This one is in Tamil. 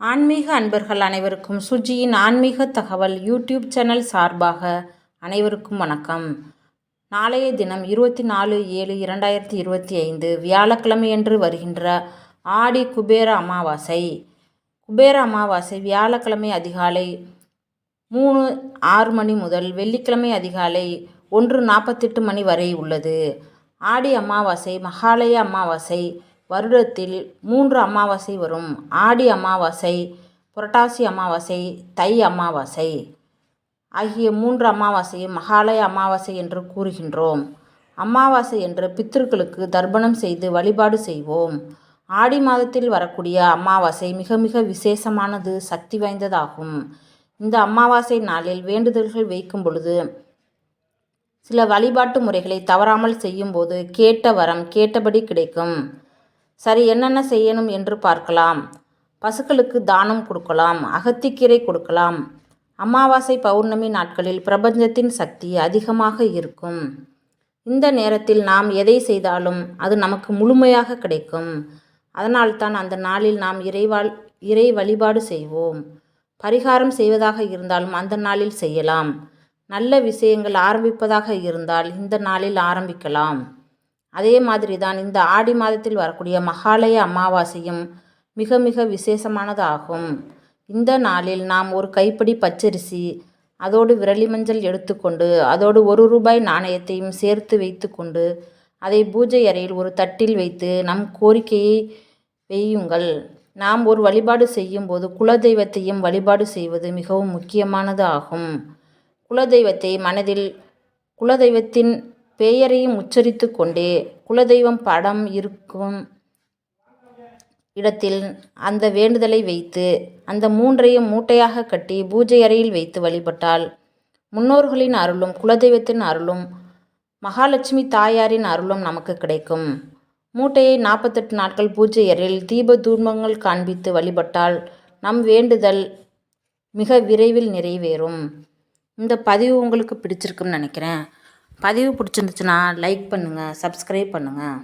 ஆன்மீக அன்பர்கள் அனைவருக்கும் சுஜியின் ஆன்மீக தகவல் யூடியூப் சேனல் சார்பாக அனைவருக்கும் வணக்கம். நாளைய தினம் இருபத்தி நாலு ஏழு இரண்டாயிரத்தி இருபத்தி ஐந்து வியாழக்கிழமையன்று வருகின்ற ஆடி குபேர அமாவாசை. குபேர அமாவாசை வியாழக்கிழமை அதிகாலை மூணு ஆறு மணி முதல் வெள்ளிக்கிழமை அதிகாலை ஒன்று நாற்பத்தெட்டு மணி வரை உள்ளது. ஆடி அமாவாசை மகாலய அமாவாசை வருடத்தில் மூன்று அமாவாசை வரும். ஆடி அமாவாசை புரட்டாசி அமாவாசை தை அமாவாசை ஆகிய மூன்று அமாவாசையும் மகாலய அமாவாசை என்று கூறுகின்றோம். அமாவாசை என்று பித்திருக்களுக்கு தர்ப்பணம் செய்து வழிபாடு செய்வோம். ஆடி மாதத்தில் வரக்கூடிய அமாவாசை மிக மிக விசேஷமானது சக்தி வாய்ந்ததாகும். இந்த அமாவாசை நாளில் வேண்டுதல்கள் வைக்கும் பொழுது சில வழிபாட்டு முறைகளை தவறாமல் செய்யும்போது கேட்ட வரம் கேட்டபடி கிடைக்கும். சரி என்னென்ன செய்யணும் என்று பார்க்கலாம். பசுக்களுக்கு தானம் கொடுக்கலாம் அகத்திக்கீரை கொடுக்கலாம். அமாவாசை பௌர்ணமி நாட்களில் பிரபஞ்சத்தின் சக்தி அதிகமாக இருக்கும். இந்த நேரத்தில் நாம் எதை செய்தாலும் அது நமக்கு முழுமையாக கிடைக்கும். அதனால்தான் அந்த நாளில் நாம் இறைவாள் இறை வழிபாடு செய்வோம். பரிகாரம் செய்வதாக இருந்தாலும் அந்த நாளில் செய்யலாம். நல்ல விஷயங்கள் ஆரம்பிப்பதாக இருந்தால் இந்த நாளில் ஆரம்பிக்கலாம். அதே மாதிரி தான் இந்த ஆடி மாதத்தில் வரக்கூடிய மகாலய அமாவாசையும் மிக மிக விசேஷமானதாகும். இந்த நாளில் நாம் ஒரு கைப்பிடி பச்சரிசி அதோடு விரலி மஞ்சள் எடுத்துக்கொண்டு அதோடு ஒரு ரூபாய் நாணயத்தையும் சேர்த்து வைத்துக்கொண்டு அதை பூஜை அறையில் ஒரு தட்டில் வைத்து நம் கோரிக்கையை வெய்யுங்கள் நாம் ஒரு வழிபாடு செய்யும்போது குலதெய்வத்தையும் வழிபாடு செய்வது மிகவும் முக்கியமானது ஆகும் குலதெய்வத்தை மனதில் குலதெய்வத்தின் பெயரையும் உச்சரித்து கொண்டே குலதெய்வம் படம் இருக்கும் இடத்தில் அந்த வேண்டுதலை வைத்து அந்த மூன்றையும் மூட்டையாக கட்டி பூஜை அறையில் வைத்து வழிபட்டால் முன்னோர்களின் அருளும் குலதெய்வத்தின் அருளும் மகாலட்சுமி தாயாரின் அருளும் நமக்கு கிடைக்கும் மூட்டையை நாற்பத்தெட்டு நாட்கள் பூஜை அறையில் தீப தூர்மங்கள் காண்பித்து வழிபட்டால் நம் வேண்டுதல் மிக விரைவில் நிறைவேறும். இந்த பதிவு உங்களுக்கு பிடிச்சிருக்குன்னு நினைக்கிறேன். பதிவு பிடிச்சிருந்துச்சுன்னா லைக் பண்ணுங்கள் சப்ஸ்கிரைப் பண்ணுங்கள்